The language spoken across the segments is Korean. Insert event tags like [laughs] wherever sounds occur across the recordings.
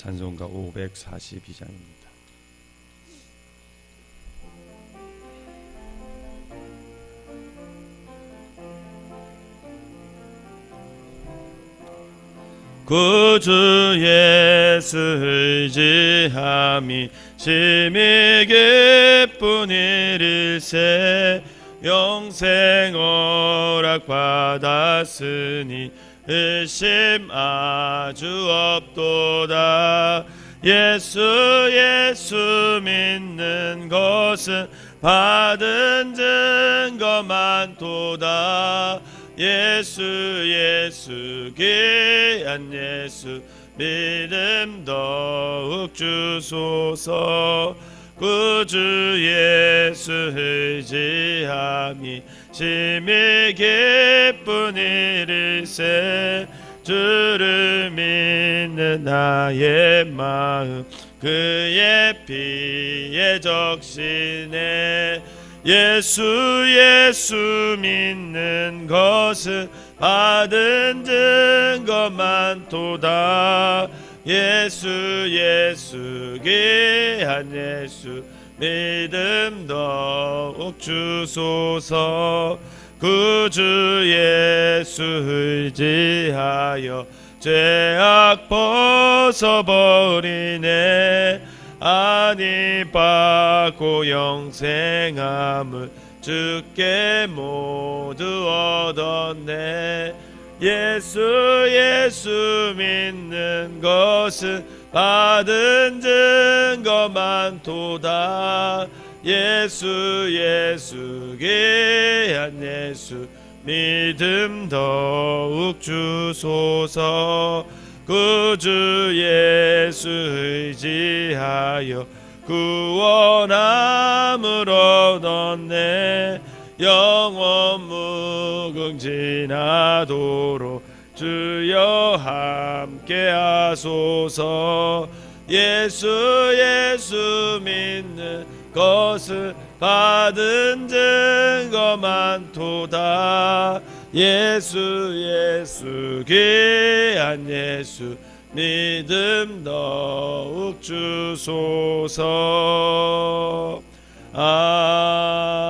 찬송가 542장입니다. 구주 예수 의지함이 심히 기쁜 일일세 영생 허락 받았으니 의심 아주 없도다. 예수 예수 믿는 것은 받은 증거 많도다. 예수 예수 귀한 예수 믿음 더욱 주소서 구주 예수 의지함이 심히 기쁜 일일세 주를 믿는 나의 마음 그의 피에 적시네 예수 예수 믿는 것은 받은 증거 많도다 예수 예수 귀한 예수 믿음 더욱 주소서. 구주 예수 의지하여 죄악 벗어버리네. 아니 받고 영생함을 주께 모두 얻었네 예수 예수 믿는 것은 받은 증거 많도다. 예수 예수 귀한 예수 믿음 더욱 주소서. 구주 예수 의지하여 구원함을 얻었네 영원 무궁진하도록 주여 함께 하소서. 예수 예수 믿는 것을 받은 증거 많도다. 예수 예수 귀한 예수 믿음 더욱 주소서. 아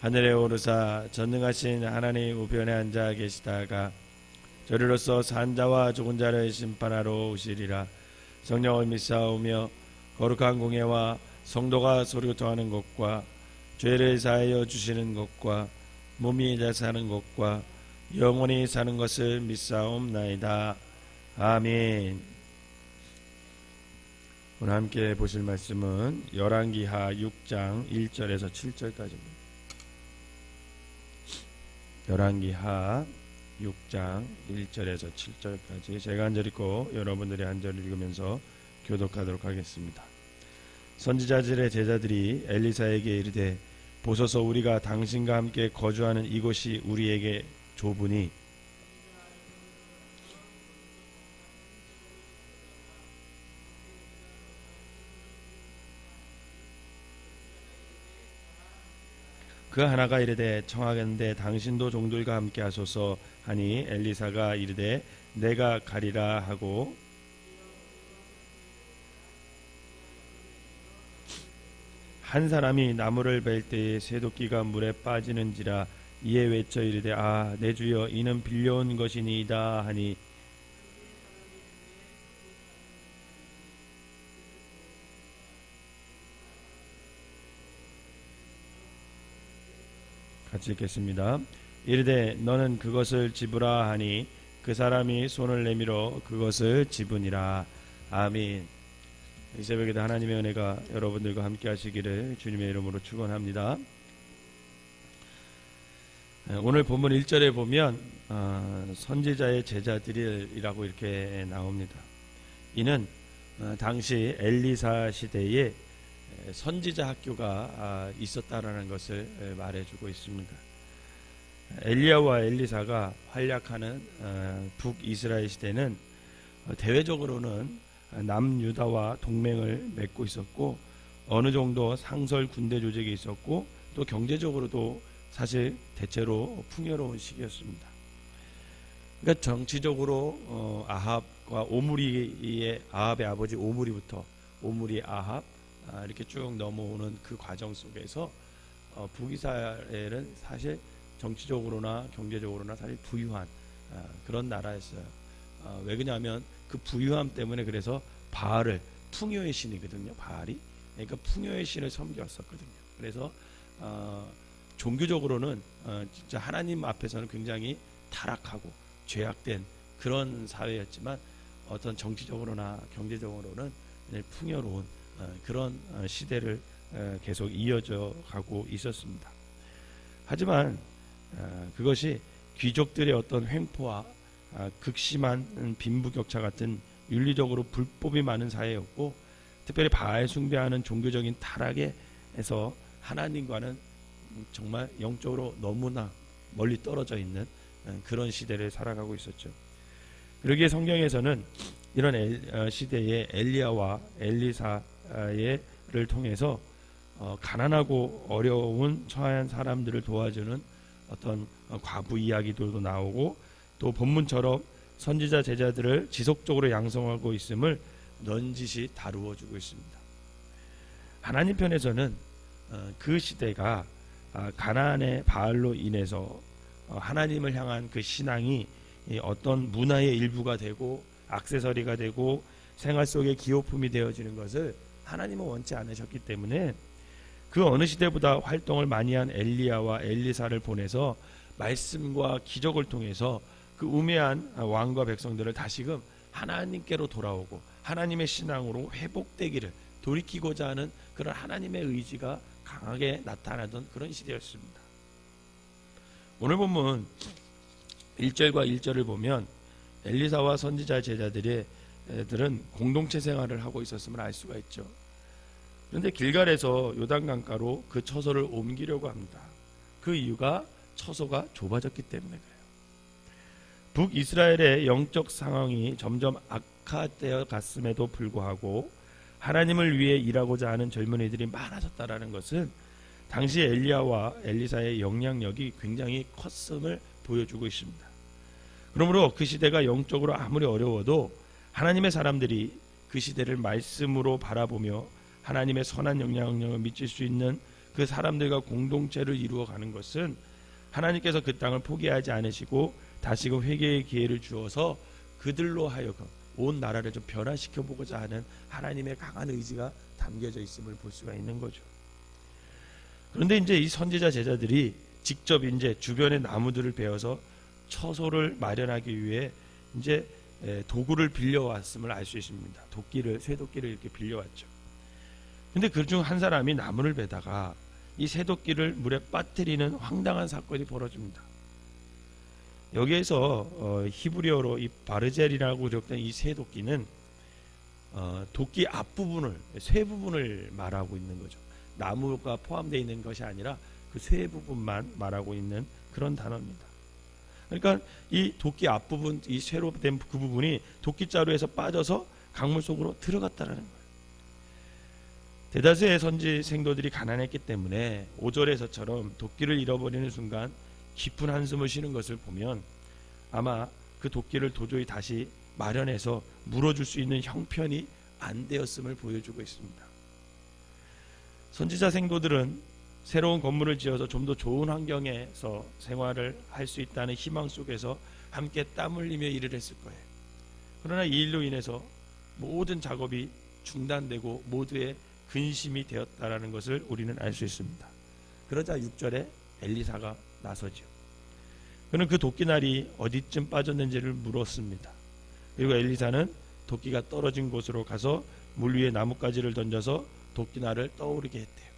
하늘에 오르사 전능하신 하나님 우편에 앉아 계시다가 저리로서 산 자와 죽은 자를 심판하러 오시리라 성령을 믿사오며 거룩한 공예와 성도가 소리토하는 것과 죄를 사하여 주시는 것과 몸이 다 사는 것과 영원히 사는 것을 믿사옵나이다. 아멘. 오늘 함께 보실 말씀은 열왕기하 6장 1절에서 7절까지입니다. 열왕기하 6장 1절에서 7절까지 제가 한 절 읽고 여러분들이 한 절 읽으면서 교독하도록 하겠습니다. 선지자들의 제자들이 엘리사에게 이르되 보소서 우리가 당신과 함께 거주하는 이곳이 우리에게 좁으니 그 하나가 이르되 청하겠는데 당신도 종들과 함께 하소서 하니 엘리사가 이르되 내가 가리라 하고 한 사람이 나무를 벨 때에 새도끼가 물에 빠지는지라 이에 외쳐 이르되 아 내 주여 이는 빌려온 것이니이다 하니 같이 읽겠습니다. 이르되 너는 그것을 집으라 하니 그 사람이 손을 내밀어 그것을 집으니라. 아멘. 이 새벽에도 하나님의 은혜가 여러분들과 함께 하시기를 주님의 이름으로 축원합니다. 예, 오늘 본문 1절에 보면 어, 선지자의 제자들이라고 이렇게 나옵니다. 이는 어, 당시 엘리사 시대에 에, 선지자 학교가 아, 있었다라는 것을 에, 말해주고 있습니다. 엘리야와 엘리사가 활약하는 어, 북이스라엘 시대는 어, 대외적으로는 남유다와 동맹을 맺고 있었고 어느 정도 상설 군대 조직이 있었고 또 경제적으로도 사실 대체로 풍요로운 시기였습니다. 그러니까 정치적으로 어, 아합과 오므리의 아합의 아버지 오므리부터 오므리 아합 아, 이렇게 쭉 넘어오는 그 과정 속에서 어, 북이스라엘은 사실 정치적으로나 경제적으로나 사실 부유한 아, 그런 나라였어요. 아, 왜 그러냐면 그 부유함 때문에 그래서 바알을 풍요의 신이거든요. 바알이 그러니까 풍요의 신을 섬겼었거든요. 그래서 어, 종교적으로는 어, 진짜 하나님 앞에서는 굉장히 타락하고 죄악된 그런 사회였지만 어떤 정치적으로나 경제적으로는 풍요로운 어, 그런 어, 시대를 어, 계속 이어져 가고 있었습니다. 하지만 어, 그것이 귀족들의 어떤 횡포와 아, 극심한 음, 빈부격차 같은 윤리적으로 불법이 많은 사회였고 특별히 바알 숭배하는 종교적인 타락에서 하나님과는 정말 영적으로 너무나 멀리 떨어져 있는 어, 그런 시대를 살아가고 있었죠. 그러기에 성경에서는 이런 엘- 어, 시대에 엘리야와 엘리사 를 통해서 어, 가난하고 어려운 처한 사람들을 도와주는 어떤 어, 과부 이야기들도 나오고 또 본문처럼 선지자 제자들을 지속적으로 양성하고 있음을 넌지시 다루어 주고 있습니다. 하나님 편에서는 어, 그 시대가 아, 가나안의 바알로 인해서 어, 하나님을 향한 그 신앙이 이 어떤 문화의 일부가 되고 액세서리가 되고 생활 속의 기호품이 되어지는 것을 하나님은 원치 않으셨기 때문에 그 어느 시대보다 활동을 많이 한 엘리야와 엘리사를 보내서 말씀과 기적을 통해서 그 우매한 왕과 백성들을 다시금 하나님께로 돌아오고 하나님의 신앙으로 회복되기를 돌이키고자 하는 그런 하나님의 의지가 강하게 나타나던 그런 시대였습니다. 오늘 본문 1절과 1절을 보면 엘리사와 선지자 제자들의 들은 공동체 생활을 하고 있었음을 알 수가 있죠. 그런데 길갈에서 요단강가로 그 처소를 옮기려고 합니다. 그 이유가 처소가 좁아졌기 때문에 그래요. 북이스라엘의 영적 상황이 점점 악화되어 갔음에도 불구하고 하나님을 위해 일하고자 하는 젊은이들이 많아졌다라는 것은 당시 엘리야와 엘리사의 영향력이 굉장히 컸음을 보여주고 있습니다. 그러므로 그 시대가 영적으로 아무리 어려워도 하나님의 사람들이 그 시대를 말씀으로 바라보며 하나님의 선한 영향력을 미칠 수 있는 그 사람들과 공동체를 이루어 가는 것은 하나님께서 그 땅을 포기하지 않으시고 다시금 회개의 기회를 주어서 그들로 하여금 온 나라를 좀 변화시켜 보고자 하는 하나님의 강한 의지가 담겨져 있음을 볼 수가 있는 거죠. 그런데 이제 이 선지자 제자들이 직접 이제 주변의 나무들을 베어서 처소를 마련하기 위해 이제 에, 도구를 빌려왔음을 알 수 있습니다. 도끼를 쇠도끼를 이렇게 빌려왔죠. 근데 그중 한 사람이 나무를 베다가 이 쇠도끼를 물에 빠뜨리는 황당한 사건이 벌어집니다. 여기에서 어, 히브리어로 이 바르젤이라고 적된 이 쇠도끼는 어, 도끼 앞부분을 쇠 부분을 말하고 있는 거죠. 나무가 포함되어 있는 것이 아니라 그 쇠 부분만 말하고 있는 그런 단어입니다. 그러니까 이 도끼 앞부분 이 쇠로 된 그 부분이 도끼 자루에서 빠져서 강물 속으로 들어갔다라는 거예요. 대다수의 선지 생도들이 가난했기 때문에 5절에서처럼 도끼를 잃어버리는 순간 깊은 한숨을 쉬는 것을 보면 아마 그 도끼를 도저히 다시 마련해서 물어줄 수 있는 형편이 안 되었음을 보여주고 있습니다. 선지자 생도들은 새로운 건물을 지어서 좀 더 좋은 환경에서 생활을 할 수 있다는 희망 속에서 함께 땀 흘리며 일을 했을 거예요. 그러나 이 일로 인해서 모든 작업이 중단되고 모두의 근심이 되었다라는 것을 우리는 알 수 있습니다. 그러자 6절에 엘리사가 나서죠. 그는 그 도끼날이 어디쯤 빠졌는지를 물었습니다. 그리고 엘리사는 도끼가 떨어진 곳으로 가서 물 위에 나뭇가지를 던져서 도끼날을 떠오르게 했대요.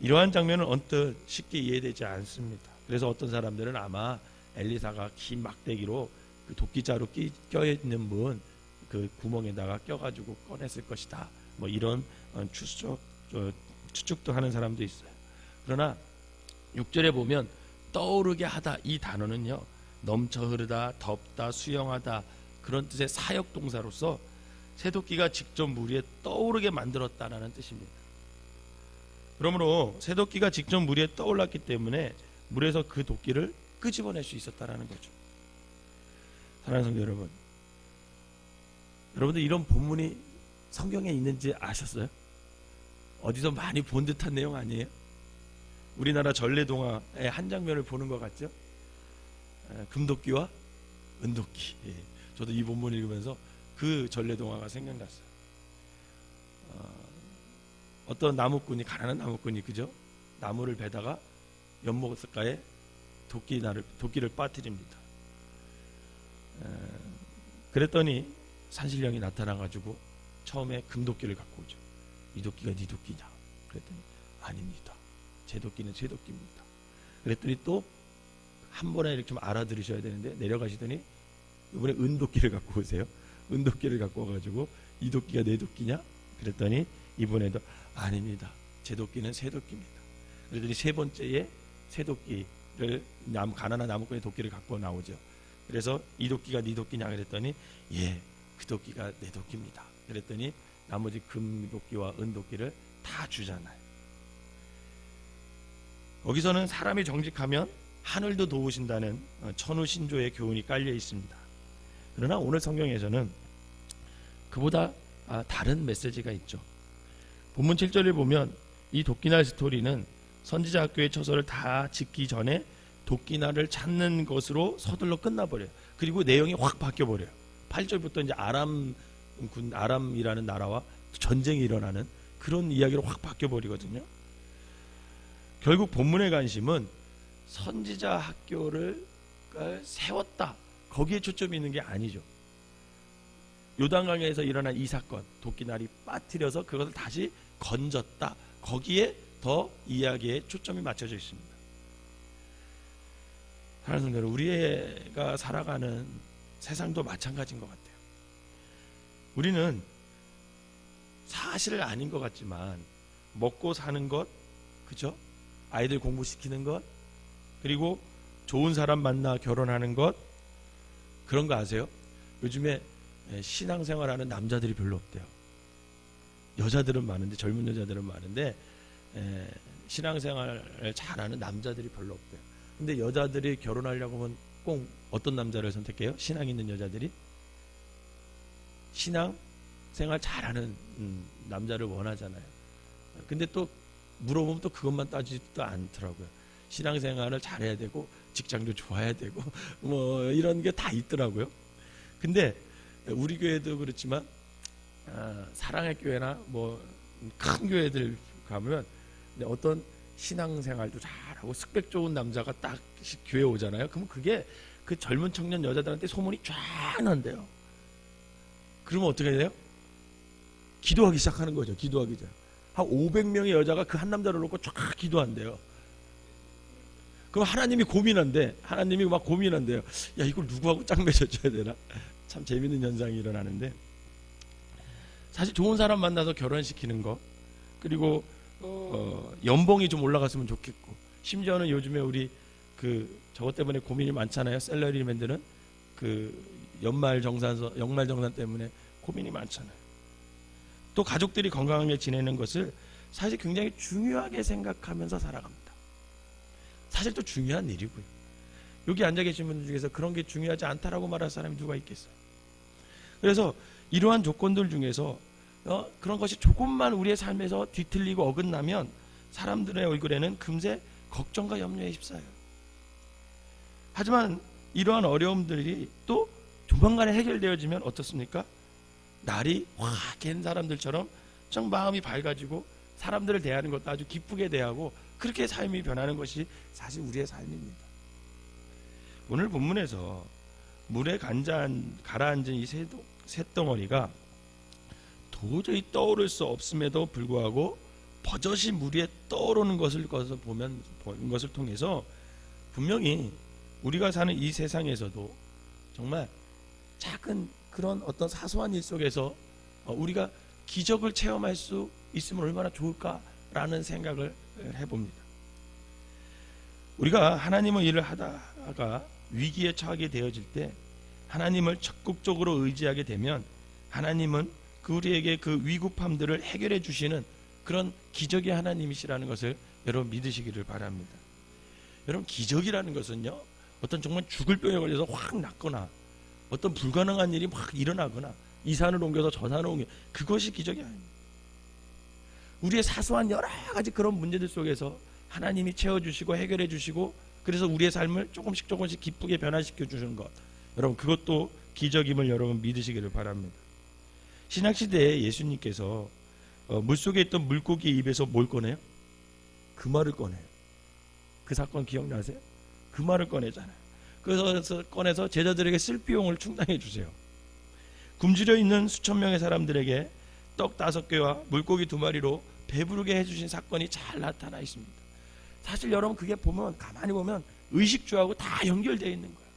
이러한 장면은 언뜻 쉽게 이해되지 않습니다. 그래서 어떤 사람들은 아마 엘리사가 긴 막대기로 그 도끼자루 끼- 껴있는 분그 구멍에다가 껴가지고 꺼냈을 것이다. 뭐 이런 어, 추측 어, 추측도 하는 사람도 있어요. 그러나 6절에 보면 떠오르게 하다 이 단어는요 넘쳐 흐르다 덮다 수영하다 그런 뜻의 사역 동사로서 새도끼가 직접 물 위에 떠오르게 만들었다라는 뜻입니다. 그러므로 새도끼가 직접 물 위에 떠올랐기 때문에 물에서 그 도끼를 끄집어낼 수 있었다라는 거죠. 사랑하는 성도 여러분, 여러분들 이런 본문이 성경에 있는지 아셨어요? 어디서 많이 본 듯한 내용 아니에요? 우리나라 전래동화의 한 장면을 보는 것 같죠? 에, 금도끼와 은도끼. 예. 저도 이 본문 읽으면서 그 전래동화가 생각났어요. 어, 떤 나무꾼이 가난한 나무꾼이 그죠? 나무를 베다가 연못가에 도끼 나를 도끼를 빠뜨립니다. 에, 그랬더니 산신령이 나타나가지고 처음에 금도끼를 갖고 오죠. 이 도끼가 네 도끼냐? 그랬더니 아닙니다. 제 도끼는 제 도끼입니다. 그랬더니 또 한 번에 이렇게 좀 알아들으셔야 되는데 내려가시더니 이번에 은도끼를 갖고 오세요. 은도끼를 갖고 와가지고 이 도끼가 내 도끼냐? 그랬더니 이번에도 아닙니다. 제 도끼는 새 도끼입니다. 그랬더니 세 번째에 새 도끼를 남 가난한 나무꾼의 도끼를 갖고 나오죠. 그래서 이 도끼가 네 도끼냐 그랬더니 예, 그 도끼가 내 도끼입니다. 그랬더니 나머지 금 도끼와 은 도끼를 다 주잖아요. 거기서는 사람이 정직하면 하늘도 도우신다는 어, 천우 신조의 교훈이 깔려 있습니다. 그러나 오늘 성경에서는 그보다 아, 다른 메시지가 있죠. 본문 7절을 보면 이 도끼날 스토리는 선지자 학교의 처소를 다 짓기 전에 도끼날을 찾는 것으로 서둘러 끝나버려요. 그리고 내용이 확 바뀌어버려요. 8절부터 이제 아람 군 아람이라는 나라와 전쟁이 일어나는 그런 이야기로 확 바뀌어 버리거든요. 결국 본문의 관심은 선지자 학교를 세웠다. 거기에 초점이 있는 게 아니죠. 요단강에서 일어난 이 사건, 도끼날이 빠뜨려서 그것을 다시 건졌다. 거기에 더 이야기에 초점이 맞춰져 있습니다. 하나님 여러분, 우리가 살아가는 세상도 마찬가지인 것 같아요. 우리는 사실을 아닌 것 같지만 먹고 사는 것, 그죠? 아이들 공부시키는 것, 그리고 좋은 사람 만나 결혼하는 것, 그런 거 아세요? 요즘에 신앙생활 하는 남자들이 별로 없대요. 여자들은 많은데 젊은 여자들은 많은데 에, 신앙생활을 잘하는 남자들이 별로 없대요. 근데 여자들이 결혼하려고 하면 꼭 어떤 남자를 선택해요? 신앙 있는 여자들이 신앙 생활 잘하는 음, 남자를 원하잖아요. 근데 또 물어보면 또 그것만 따지지도 않더라고요. 신앙 생활을 잘해야 되고 직장도 좋아야 되고 [laughs] 뭐 이런 게 다 있더라고요. 근데 우리 교회도 그렇지만 아, 사랑의 교회나 뭐 큰 교회들 가면 어떤 신앙생활도 잘하고 스펙 좋은 남자가 딱 교회 오잖아요. 그러면 그게 그 젊은 청년 여자들한테 소문이 쫙 난대요. 그러면 어떻게 돼요? 기도하기 시작하는 거죠. 기도하기 전. 한 500명의 여자가 그 한 남자를 놓고 쫙 기도한대요. 그럼 하나님이 고민한데 하나님이 막 고민한대요. 야 이걸 누구하고 짝 맺어줘야 되나? 참 재밌는 현상이 일어나는데 사실 좋은 사람 만나서 결혼시키는 거 그리고 어, 연봉이 좀 올라갔으면 좋겠고 심지어는 요즘에 우리 그 저것 때문에 고민이 많잖아요. 셀러리맨들은 그 연말 정산 연말 정산 때문에 고민이 많잖아요. 또 가족들이 건강하게 지내는 것을 사실 굉장히 중요하게 생각하면서 살아갑니다. 사실 또 중요한 일이고요. 여기 앉아 계신 분들 중에서 그런 게 중요하지 않다라고 말할 사람이 누가 있겠어요? 그래서 이러한 조건들 중에서 어, 그런 것이 조금만 우리의 삶에서 뒤틀리고 어긋나면 사람들의 얼굴에는 금세 걱정과 염려에 휩싸여요. 하지만 이러한 어려움들이 또 조만간에 해결되어지면 어떻습니까? 날이 확갠 사람들처럼 좀 마음이 밝아지고 사람들을 대하는 것도 아주 기쁘게 대하고 그렇게 삶이 변하는 것이 사실 우리의 삶입니다. 오늘 본문에서 물에 간장 가라앉은 이 쇳덩어리가 도저히 떠오를 수 없음에도 불구하고 버젓이 물 위에 떠오르는 것을 보면 본 것을 통해서 분명히 우리가 사는 이 세상에서도 정말 작은 그런 어떤 사소한 일 속에서 어, 우리가 기적을 체험할 수 있으면 얼마나 좋을까라는 생각을 해봅니다. 우리가 하나님의 일을 하다가 위기에 처하게 되어질 때 하나님을 적극적으로 의지하게 되면 하나님은 그 우리에게 그 위급함들을 해결해 주시는 그런 기적의 하나님이시라는 것을 여러분 믿으시기를 바랍니다. 여러분 기적이라는 것은요 어떤 정말 죽을 병에 걸려서 확 낫거나 어떤 불가능한 일이 막 일어나거나 이 산을 옮겨서 저 산을 옮겨 그것이 기적이 아닙니다. 우리의 사소한 여러 가지 그런 문제들 속에서 하나님이 채워주시고 해결해 주시고 그래서 우리의 삶을 조금씩 조금씩 기쁘게 변화시켜 주시는 것 여러분 그것도 기적임을 여러분 믿으시기를 바랍니다. 신약 시대에 예수님께서 어, 물속에 있던 물고기 입에서 뭘 꺼내요? 그 말을 꺼내요. 그 사건 기억나세요? 그 말을 꺼내잖아요. 그래서 꺼내서 제자들에게 쓸 비용을 충당해 주세요. 굶주려 있는 수천 명의 사람들에게 떡 다섯 개와 물고기 두 마리로 배부르게 해주신 사건이 잘 나타나 있습니다. 사실 여러분 그게 보면 가만히 보면 의식주하고 다 연결되어 있는 거예요.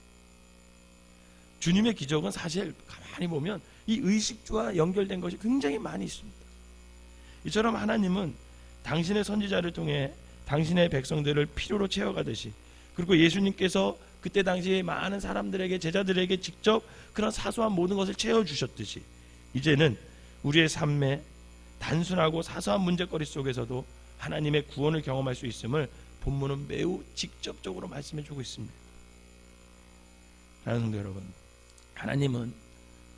주님의 기적은 사실 가만히 보면 이 의식주와 연결된 것이 굉장히 많이 있습니다. 이처럼 하나님은 당신의 선지자를 통해 당신의 백성들을 필요로 채워가듯이 그리고 예수님께서 그때 당시에 많은 사람들에게 제자들에게 직접 그런 사소한 모든 것을 채워 주셨듯이 이제는 우리의 삶에 단순하고 사소한 문제거리 속에서도 하나님의 구원을 경험할 수 있음을 본문은 매우 직접적으로 말씀해 주고 있습니다. 사랑하는 여러분, 하나님은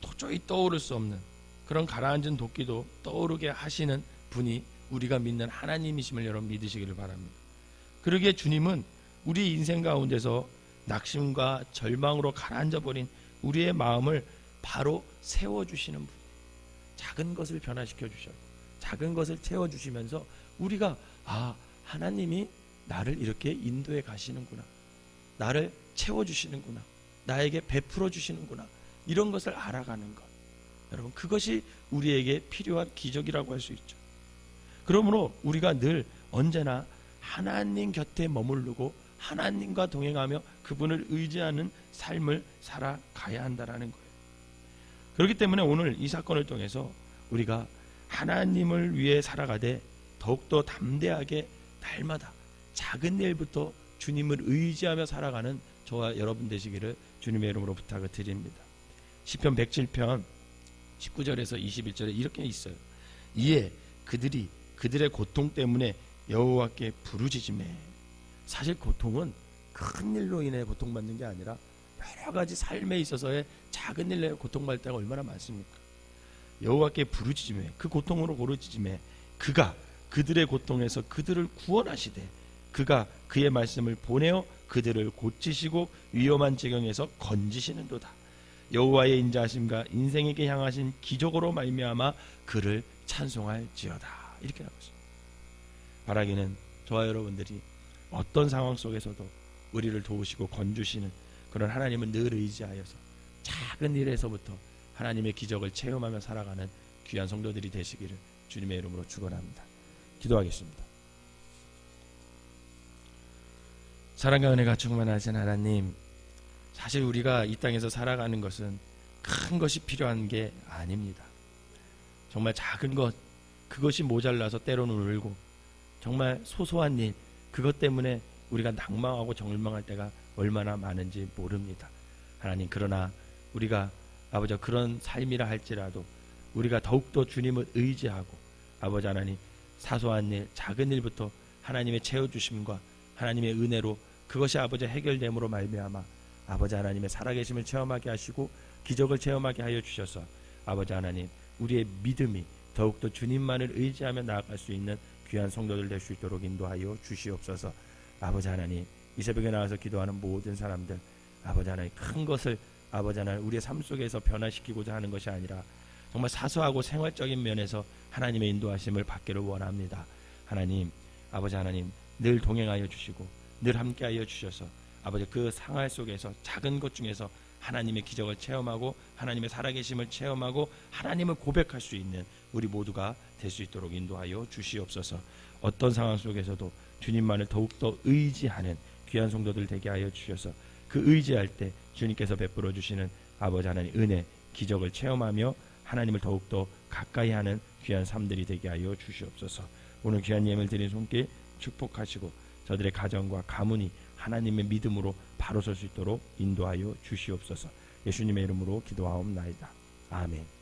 도저히 떠오를 수 없는 그런 가라앉은 도끼도 떠오르게 하시는 분이 우리가 믿는 하나님이심을 여러분 믿으시기를 바랍니다. 그러기에 주님은 우리 인생 가운데서 낙심과 절망으로 가라앉아 버린 우리의 마음을 바로 세워 주시는 분. 작은 것을 변화시켜 주셔. 작은 것을 채워 주시면서 우리가 아, 하나님이 나를 이렇게 인도해 가시는구나. 나를 채워 주시는구나. 나에게 베풀어 주시는구나. 이런 것을 알아가는 것. 여러분, 그것이 우리에게 필요한 기적이라고 할 수 있죠. 그러므로 우리가 늘 언제나 하나님 곁에 머무르고 하나님과 동행하며 그분을 의지하는 삶을 살아가야 한다라는 거예요. 그렇기 때문에 오늘 이 사건을 통해서 우리가 하나님을 위해 살아가되 더욱더 담대하게 날마다 작은 일부터 주님을 의지하며 살아가는 저와 여러분 되시기를 주님의 이름으로 부탁을 드립니다. 시편 107편 19절에서 21절에 이렇게 있어요. 이에 그들이 그들의 고통 때문에 여호와께 부르짖음에 사실 고통은 큰 일로 인해 고통받는 게 아니라 여러 가지 삶에 있어서의 작은 일로 고통받을 때가 얼마나 많습니까? 여호와께 부르짖음에 그 고통으로 고르짖음에 그가 그들의 고통에서 그들을 구원하시되 그가 그의 말씀을 보내어 그들을 고치시고 위험한 지경에서 건지시는도다. 여호와의 인자하심과 인생에게 향하신 기적으로 말미암아 그를 찬송할지어다. 이렇게 있습니다. 바라기는 저와 여러분들이 어떤 상황 속에서도 우리를 도우시고 건주시는 그런 하나님은 늘 의지하여서 작은 일에서부터 하나님의 기적을 체험하며 살아가는 귀한 성도들이 되시기를 주님의 이름으로 축원합니다. 기도하겠습니다. 사랑과 은혜가 충만하신 하나님, 사실 우리가 이 땅에서 살아가는 것은 큰 것이 필요한 게 아닙니다. 정말 작은 것, 그것이 모자라서 때로는 울고, 정말 소소한 일, 그것 때문에 우리가 낭망하고 절망할 때가 얼마나 많은지 모릅니다. 하나님, 그러나 우리가 아버지 그런 삶이라 할지라도 우리가 더욱더 주님을 의지하고 아버지 하나님 사소한 일, 작은 일부터 하나님의 채워주심과 하나님의 은혜로 그것이 아버지 해결됨으로 말미암아 아버지 하나님의 살아계심을 체험하게 하시고 기적을 체험하게 하여 주셔서 아버지 하나님 우리의 믿음이 더욱더 주님만을 의지하며 나아갈 수 있는 귀한 성도들 될 수 있도록 인도하여 주시옵소서 아버지 하나님 이 새벽에 나와서 기도하는 모든 사람들 아버지 하나님 큰 것을 아버지 하나님 우리의 삶 속에서 변화시키고자 하는 것이 아니라 정말 사소하고 생활적인 면에서 하나님의 인도하심을 받기를 원합니다. 하나님, 아버지 하나님 늘 동행하여 주시고 늘 함께하여 주셔서 아버지 그 상할 속에서 작은 것 중에서 하나님의 기적을 체험하고 하나님의 살아계심을 체험하고 하나님을 고백할 수 있는 우리 모두가 될 수 있도록 인도하여 주시옵소서. 어떤 상황 속에서도 주님만을 더욱더 의지하는 귀한 성도들 되게 하여 주셔서 그 의지할 때 주님께서 베풀어 주시는 아버지 하나님 은혜 기적을 체험하며 하나님을 더욱더 가까이 하는 귀한 삶들이 되게 하여 주시옵소서. 오늘 귀한 예물 드린 손길 축복하시고 저들의 가정과 가문이 하나님의 믿음으로 바로 설 수 있도록 인도하여 주시옵소서. 예수님의 이름으로 기도하옵나이다. 아멘.